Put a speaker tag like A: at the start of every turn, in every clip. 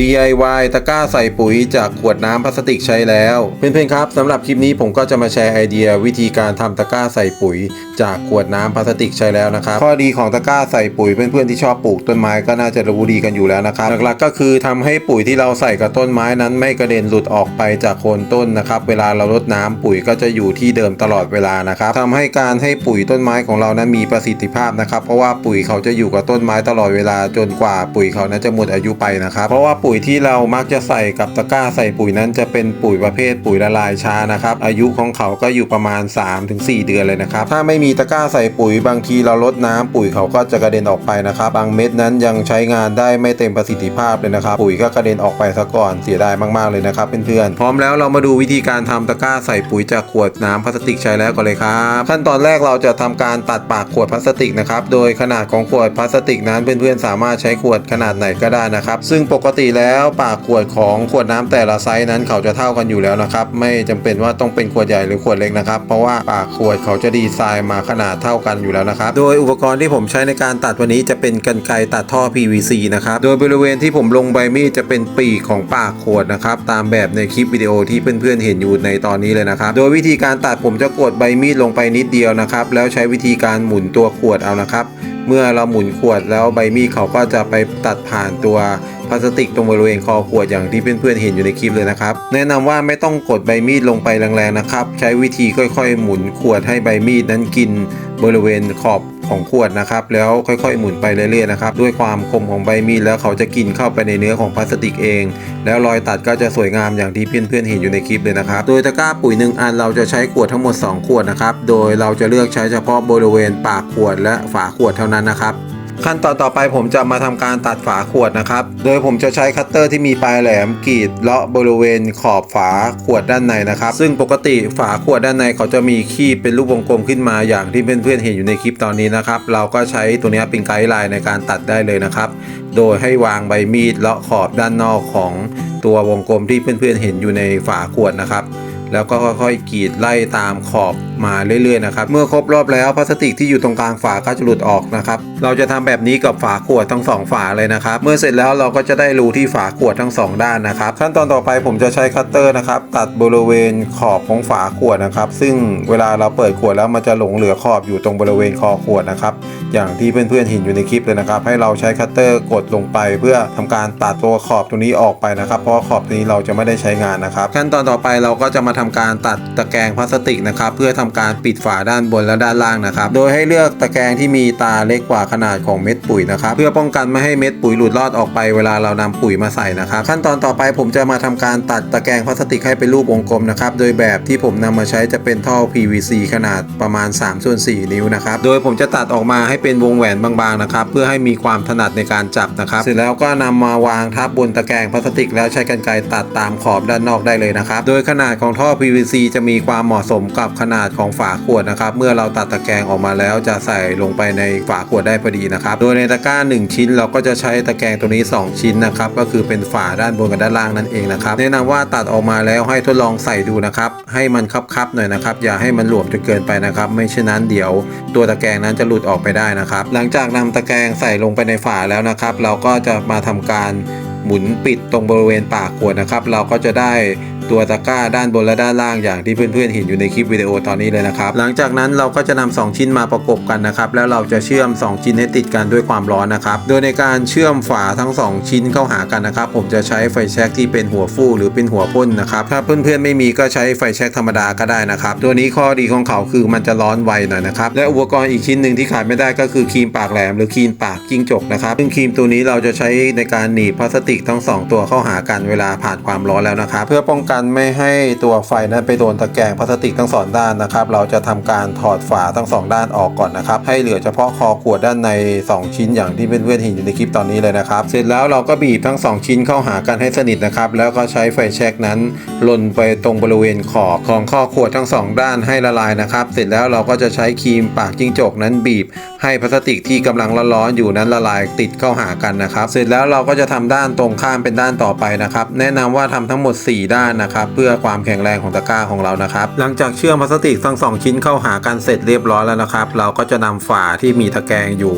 A: DIY ตะกร้าใส่ปุ๋ยจากขวดน้ำพลาสติกใช้แล้ว เพื่อนๆครับสำหรับคลิปนี้ผมก็จะมาแชร์ไอเดีย วิธีการทำตะกร้าใส่ปุ๋ย จากขวดน้ำพลาสติกใช้แล้วนะครับข้อดีของตะกร้าใส่ปุ๋ยเพื่อนๆที่ชอบปลูกต้นไม้ก็น่าจะรู้ดีกันอยู่แล้วนะครับหลักๆก็คือทำให้ปุ๋ยที่เราใส่กับต้นไม้นั้น ไม่กระเด็นหลุดออกไปจากโคนต้นนะครับเวลาเรารดน้ำปุ๋ยก็จะอยู่ที่เดิมตลอดเวลานะครับทำให้การให้ปุ๋ยต้นไม้ของเรานั้นมีประสิทธิภาพนะครับเพราะว่าปุ๋ยเขาจะอยู่กับต้นไม้ตลอดเวลาจนกว่าปุ๋ยเขานั้นจะหมดอายุไปนะครับเพราะว่าปุ๋ยที่เรามักจะใส่กับตะกร้าใส่ปุ๋ยนั้นจะเป็นปุ๋ยประเภทปุ๋ยละลายช้านะครับอายุของเขาก็อยู่ประมาณ 3-4 เดือนเลยนะครับถ้าไม่มีตะกร้าใส่ปุ๋ยบางทีเราลดน้ำปุ๋ยเขาก็จะกระเด็นออกไปนะครับบางเม็ดนั้นยังใช้งานได้ไม่เต็มประสิทธิภาพเลยนะครับปุ๋ยก็กระเด็นออกไปซะก่อนเสียดายมากๆเลยนะครับเพื่อนๆพร้อมแล้วเรามาดูวิธีการทำตะกร้าใส่ปุ๋ยจากขวดน้ำพลาสติกใช้แล้วกันเลยครับขั้นตอนแรกเราจะทำการตัดปากขวดพลาสติกนะครับโดยขนาดของขวดพลาสติกนั้นเพื่อนๆสามารถใช้ขวดขนาดไหนก็ได้นะครับซึ่งปกติแล้วปากขวดของขวดน้ำแต่ละไซส์นั้นเขาจะเท่ากันอยู่แล้วนะครับ ไม่จำเป็นว่าต้องเป็นขวดใหญ่หรือขวดเล็กนะครับ เพราะว่าปากขวดเขาจะดีไซน์มาขนาดเท่ากันอยู่แล้วนะครับ โดยอุปกรณ์ที่ผมใช้ในการตัดวันนี้จะเป็นกรรไกรตัดท่อ PVC นะครับ โดยบริเวณที่ผมลงใบมีดจะเป็นปีกของปากขวดนะครับ ตามแบบในคลิปวิดีโอที่เพื่อนๆเห็นอยู่ในตอนนี้เลยนะครับ โดยวิธีการตัดผมจะกดใบมีดลงไปนิดเดียวนะครับ แล้วใช้วิธีการหมุนตัวขวดเอานะครับ เมื่อเราหมุนขวดแล้วใบมีดเขาก็จะไปตัดผ่านตัว พลาสติกตรงบริเวณคอขวดอย่างที่เพื่อนๆเห็นอยู่ในคลิปเลยนะครับ แนะนำว่าไม่ต้องกดใบมีดลงไปแรงๆนะครับ ใช้วิธีค่อยๆ หมุนขวดให้ใบมีดนั้นกินบริเวณขอบของขวดนะครับ แล้วค่อยๆ หมุนไปเรื่อยๆนะครับด้วยความคมของใบมีดแล้วเขาจะกินเข้าไปในเนื้อของพลาสติกเอง แล้วรอยตัดก็จะสวยงามอย่างที่เพื่อนๆเห็นอยู่ในคลิปเลยนะครับ โดยตะกร้าปุ๋ยหนึ่งอันเราจะใช้ขวดทั้งหมด 2 ขวดนะครับ โดยเราจะเลือกใช้เฉพาะบริเวณปากขวดและฝาขวดเท่านั้นนะครับ ขั้นตอนต่อไปผมจะมาทำการตัดฝาขวดนะครับ โดยผมจะใช้คัตเตอร์ที่มีปลายแหลมกรีดเลาะบริเวณขอบฝาขวดด้านในนะครับ ซึ่งปกติฝาขวดด้านในเขาจะมีขีบเป็นรูปวงกลมขึ้นมาอย่างที่เพื่อนๆเห็นอยู่ในคลิปตอนนี้นะครับ เราก็ใช้ตัวนี้เป็นไกด์ไลน์ในการตัดได้เลยนะครับ โดยให้วางใบมีดเลาะขอบด้านนอกของตัววงกลมที่เพื่อนๆเห็นอยู่ในฝาขวดนะครับ แล้วก็ค่อยๆกรีดไล่ตามขอบมาเรื่อยๆนะครับเมื่อครบรอบแล้วพลาสติกที่อยู่ตรงกลางฝาก็จะหลุดออกนะครับเราจะทำแบบนี้กับฝาขวดทั้งสองฝาเลยนะครับเมื่อเสร็จแล้วเราก็จะได้รูที่ฝาขวดทั้งสองด้านนะครับขั้นตอนต่อไปผมจะใช้คัตเตอร์นะครับตัดบริเวณขอบของฝาขวดนะครับซึ่งเวลาเราเปิดขวดแล้วมันจะหลงเหลือขอบอยู่ตรงบริเวณคอขวดนะครับอย่างที่เพื่อนๆเห็นอยู่ในคลิปเลยนะครับให้เราใช้คัตเตอร์กดลงไป เพื่อทำการตัดตัวขอบตรงนี้ออกไปนะครับ เพราะขอบตรงนี้เราจะไม่ได้ใช้งานนะครับ ขั้นตอนต่อไปเราก็จะมาทำการตัดตะแกรงพลาสติกนะครับเพื่อทำการปิดฝาด้านบนและด้านล่างนะครับ โดยให้เลือกตะแกรงที่มีตาเล็กกว่าขนาดของเม็ดปุ๋ยนะครับ เพื่อป้องกันไม่ให้เม็ดปุ๋ยหลุดรอดออกไปเวลาเรานำปุ๋ยมาใส่นะครับ ขั้นตอนต่อไปผมจะมาทำการตัดตะแกรงพลาสติกให้เป็นรูปวงกลมนะครับ โดยแบบที่ผมนำมาใช้จะเป็นท่อ PVC ขนาดประมาณ3ส่วน4นิ้วนะครับ โดยผมจะตัดออกมาให้เป็นวงแหวนบางๆนะครับ เพื่อให้มีความถนัดในการจับนะครับ เสร็จแล้วก็นำมาวางทับบนตะแกรงพลาสติก แล้วใช้กรรไกรตัดตามขอบด้านนอกได้เลยนะครับ โดยขนาดของท่อ PVC จะมีความเหมาะสมกับขนาดของฝาขวดนะครับ เมื่อเราตัดตะแกรงออกมาแล้วจะใส่ลงไปในฝาขวดได้พอดีนะครับ โดยในตะกร้า 1 ชิ้นเราก็จะใช้ตะแกรงตัวนี้ 2 ชิ้นนะครับ ก็คือเป็นฝาด้านบนกับด้านล่างนั่นเองนะครับแนะนำว่าตัดออกมาแล้วให้ทดลองใส่ดูนะครับ ให้มันคับๆหน่อยนะครับ อย่าให้มันหลวมจนเกินไปนะครับ ไม่เช่นนั้นเดี๋ยว ตัวตะแกรงนั้นจะหลุดออกไปได้นะครับ หลังจากนำตะแกรงใส่ลงไปในฝาแล้วนะครับ เราก็จะมาทำการหมุนปิดตรงบริเวณปากขวดนะครับ เราก็จะได้ ตัวตะกร้าด้านบนและด้านล่างอย่างที่เพื่อนๆเห็นอยู่ในคลิปวิดีโอตอนนี้เลยนะครับ หลังจากนั้นเราก็จะนำสองชิ้นมาประกบกันนะครับ แล้วเราจะเชื่อม 2 ชิ้นให้ติดกันด้วยความร้อนนะครับ โดยในการเชื่อมฝาทั้ง 2 ชิ้นเข้าหากันนะครับ ผมจะใช้ไฟแช็กที่เป็นหัวฟูหรือเป็นหัวพ่นนะครับ ถ้าเพื่อนๆไม่มีก็ใช้ไฟแช็กธรรมดาก็ได้นะครับ ตัวนี้ข้อดีของเขาคือมันจะร้อนไวหน่อยนะครับ และอุปกรณ์อีกชิ้นหนึ่งที่ขาดไม่ได้ก็คือครีมปากแหลมหรือครีมปากจิ้งจกนะครับซึ่งครีมตัวนี้เราจะใช้ในการหนีบพลาสติกทั้งสองตัวเข้าหากันเวลาผ่านความร้อนแล้วนะครับ เพื่อป้องกันไม่ให้ตัวไฟนั้นไปโดนตะแกรงพลาสติกทั้งสองด้านนะครับ เราจะทำการถอดฝาทั้งสองด้านออกก่อนนะครับ ให้เหลือเฉพาะคอขวดด้านใน 2 ชิ้นอย่างที่เพื่อนๆเห็นอยู่ในคลิปตอนนี้เลยนะครับ เสร็จแล้วเราก็บีบทั้ง 2 ชิ้นเข้าหากันให้สนิทนะครับ แล้วก็ใช้ไฟแช็กนั้นลนไปตรงบริเวณขอบของข้อขวดทั้งสองด้านให้ละลายนะครับ เสร็จแล้วเราก็จะใช้ครีมปากจิ้งจกนั้นบีบ ให้พลาสติกที่กำลังร้อนๆอยู่นั้นละลายติดเข้าหากันนะครับ เสร็จแล้วเราก็จะทำด้านตรงข้ามเป็นด้านต่อไปนะครับ แนะนำว่าทำทั้งหมด 4 ด้านนะครับ เพื่อความแข็งแรงของตะกร้าของเรานะครับ หลังจากเชื่อมพลาสติกทั้งสองชิ้นเข้าหากันเสร็จเรียบร้อยแล้วนะครับ เราก็จะนำฝาที่มีตะแกรงอยู่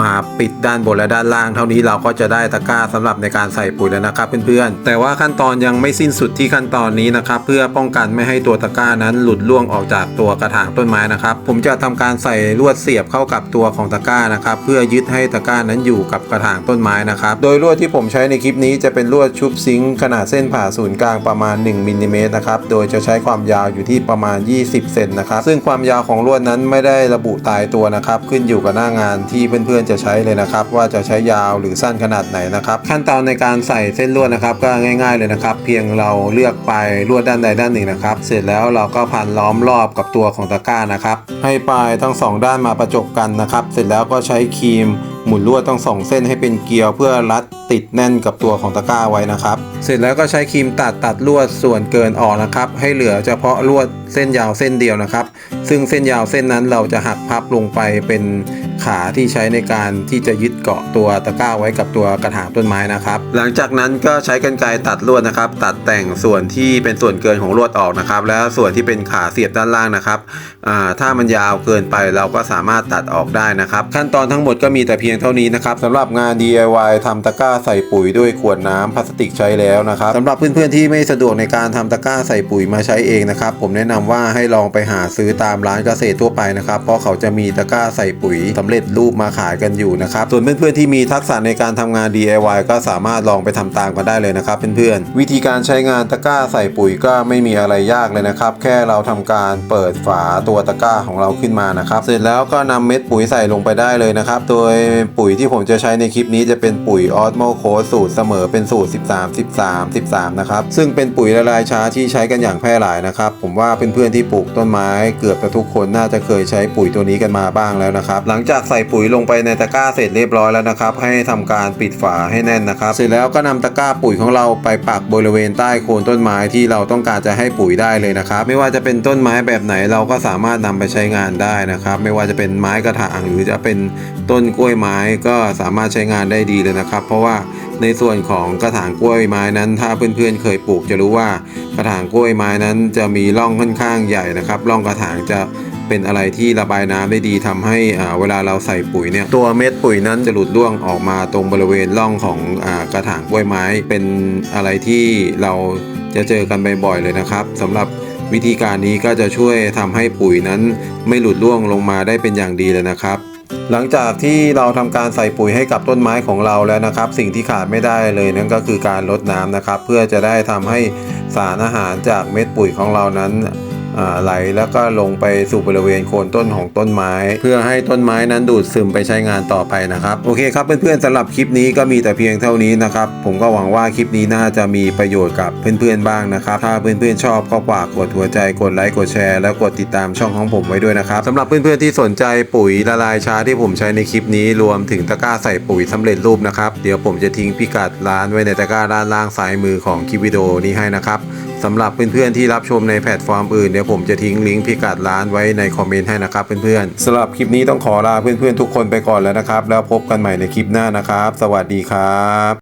A: มาปิดด้านบนและด้านล่าง เท่านี้เราก็จะได้ตะกร้าสำหรับในการใส่ปุ๋ยแล้วนะครับเพื่อนๆแต่ว่าขั้นตอนยังไม่สิ้นสุดที่ขั้นตอนนี้นะครับเพื่อป้องกันไม่ให้ตัวตะกร้านั้นหลุดล่วงออกจากตัวกระถางต้นไม้นะครับผมจะทำการใส่ลวดเสียบเข้ากับตัวของตะกร้านะครับ เพื่อยึดให้ตะกร้านั้นอยู่กับกระถางต้นไม้นะครับ โดยลวดที่ผมใช้ในคลิปนี้จะเป็นลวดชุบซิงค์ขนาดเส้นผ่าศูนย์กลางประมาณ1มิลลิเมตรนะครับ โดยจะใช้ความยาวอยู่ที่ประมาณ 20 เซนนะครับ ซึ่งความยาวของลวดนั้นไม่ได้ระบุตายตัวนะครับ ขึ้นอยู่กับหน้างานที่เพื่อนๆจะใช้เลยนะครับ ว่าจะใช้ยาวหรือสั้นขนาดไหนนะครับ ขั้นตอนในการใส่เส้นลวดนะครับ ก็ง่าย ๆเลยนะครับ เพียงเราเลือกปลายลวดด้านใดด้านหนึ่งนะครับ เสร็จแล้วเราก็พันล้อมรอบกับตัวของตะกร้านะครับ ให้ปลายทั้งสองด้านมาประจบกันนะครับครับ เสร็จแล้วก็ใช้ครีม หมุนลวดทั้งสองเส้นให้เป็นเกลียวเพื่อรัดติดแน่นกับตัวของตะกร้าไว้นะครับ เสร็จแล้วก็ใช้ครีมตัดตัดลวดส่วนเกินออกนะครับ ให้เหลือเฉพาะลวดเส้นยาวเส้นเดียวนะครับ ซึ่งเส้นยาวเส้นนั้นเราจะหักพับลงไปเป็นขาที่ใช้ในการที่จะยึดเกาะตัวตะกร้าไว้กับตัวกระถางต้นไม้นะครับ หลังจากนั้นก็ใช้กรรไกรตัดลวดนะครับ ตัดแต่งส่วนที่เป็นส่วนเกินของลวดออกนะครับ แล้วส่วนที่เป็นขาเสียบด้านล่างนะครับถ้ามันยาวเกินไปเราก็สามารถตัดออกได้นะครับ ขั้นตอนทั้งหมดก็มีแต่เพียงเท่านี้นะครับสำหรับงาน DIY ทำตะกร้าใส่ปุ๋ยด้วยขวดน้ำพลาสติกใช้แล้วนะครับสำหรับเพื่อนๆที่ไม่สะดวกในการทำตะกร้าใส่ปุ๋ยมาใช้เองนะครับผมแนะนำว่าให้ลองไปหาซื้อตามร้านเกษตรทั่วไปนะครับเพราะเขาจะมีตะกร้าใส่ปุ๋ยสำเร็จรูปมาขายกันอยู่นะครับส่วนเพื่อนๆที่มีทักษะในการทำงาน DIY ก็สามารถลองไปทำตามกันได้เลยนะครับเพื่อนๆวิธีการใช้งานตะกร้าใส่ปุ๋ยก็ไม่มีอะไรยากเลยนะครับแค่เราทำการเปิดฝาตัวตะกร้าของเราขึ้นมานะครับ เสร็จแล้วก็นำเม็ดปุ๋ยใส่ลงไปได้เลยนะครับ โดยปุ๋ยที่ผมจะใช้ในคลิปนี้จะเป็นปุ๋ยออสโมโคสูตรเสมอเป็นสูตร 13 13 13 นะครับ ซึ่งเป็นปุ๋ยละลายช้าที่ใช้กันอย่างแพร่หลายนะครับ ผมว่าเพื่อนๆที่ปลูกต้นไม้ เกือบจะทุกคนน่าจะเคยใช้ปุ๋ยตัวนี้กันมาบ้างแล้วนะครับ หลังจากใส่ปุ๋ยลงไปในตะกร้าเสร็จเรียบร้อยแล้วนะครับ ให้ทำการปิดฝาให้แน่นนะครับ เสร็จแล้วก็นำตะกร้าปุ๋ยของเราไปปักบริเวณใต้โคนต้นไม้ที่เราต้องการจะให้ปุ๋ยได้เลยนะครับ ไม่ว่าจะเป็นต้นไม้แบบไหนเราก็สามารถนำไปใช้งานได้นะครับ ไม่ว่าจะเป็นไม้กระถางหรือจะเป็นต้นกล้วยไม้ม้ก็สามารถใช้งานได้ดีเลยนะครับ เพราะว่าในส่วนของกระถางกล้วยไม้นั้น ถ้าเพื่อนๆเคยปลูกจะรู้ว่ากระถางกล้วยไม้นั้น จะมีร่องค่อนข้างใหญ่นะครับร่องกระถางจะเป็นอะไรที่ระบายน้ำได้ดีทำให้เวลาเราใส่ปุ๋ยเนี่ยตัวเม็ดปุ๋ยนั้นจะหลุดร่วงออกมาตรงบริเวณร่องของอกระถางกล้วยไม้เป็นอะไรที่เราจะเจอกันบ่อยๆเลยนะครับสำหรับวิธีการนี้ก็จะช่วยทำให้ปุ๋ยนั้นไม่หลุดร่วงลงมาได้เป็นอย่างดีเลยนะครับ หลังจากที่เราทำการใส่ปุ๋ยให้กับต้นไม้ของเราแล้วนะครับ สิ่งที่ขาดไม่ได้เลยนั่นก็คือการลดน้ำนะครับ เพื่อจะได้ทำให้สารอาหารจากเม็ดปุ๋ยของเรานั้น ไหลแล้วก็ลงไปสู่บริเวณโคนต้นของต้นไม้ เพื่อให้ต้นไม้นั้นดูดซึมไปใช้งานต่อไปนะครับ โอเคครับเพื่อนๆสำหรับคลิปนี้ก็มีแต่เพียงเท่านี้นะครับ ผมก็หวังว่าคลิปนี้น่าจะมีประโยชน์กับเพื่อนๆบ้างนะครับ ถ้าเพื่อนๆชอบก็ฝากกดหัวใจกดไลค์กดแชร์แล้วกดติดตามช่องของผมไว้ด้วยนะครับสำหรับเพื่อนๆที่สนใจปุ๋ยละลายช้าที่ผมใช้ในคลิปนี้ รวมถึงตะกร้าใส่ปุ๋ยสำเร็จรูปนะครับเดี๋ยวผมจะทิ้งพิกัดร้านไว้ในตะกร้าด้านล่างซ้ายมือของคลิปวิดีโอนี้ให้นะครับสำหรับเพื่อนๆที่รับชมในแพลตฟอร์มอื่นเดี๋ยวผมจะทิ้งลิงก์พิกัดร้านไว้ในคอมเมนต์ให้นะครับเพื่อนๆสำหรับคลิปนี้ต้องขอลาเพื่อนๆทุกคนไปก่อนแล้วนะครับ แล้วพบกันใหม่ในคลิปหน้านะครับ สวัสดีครับ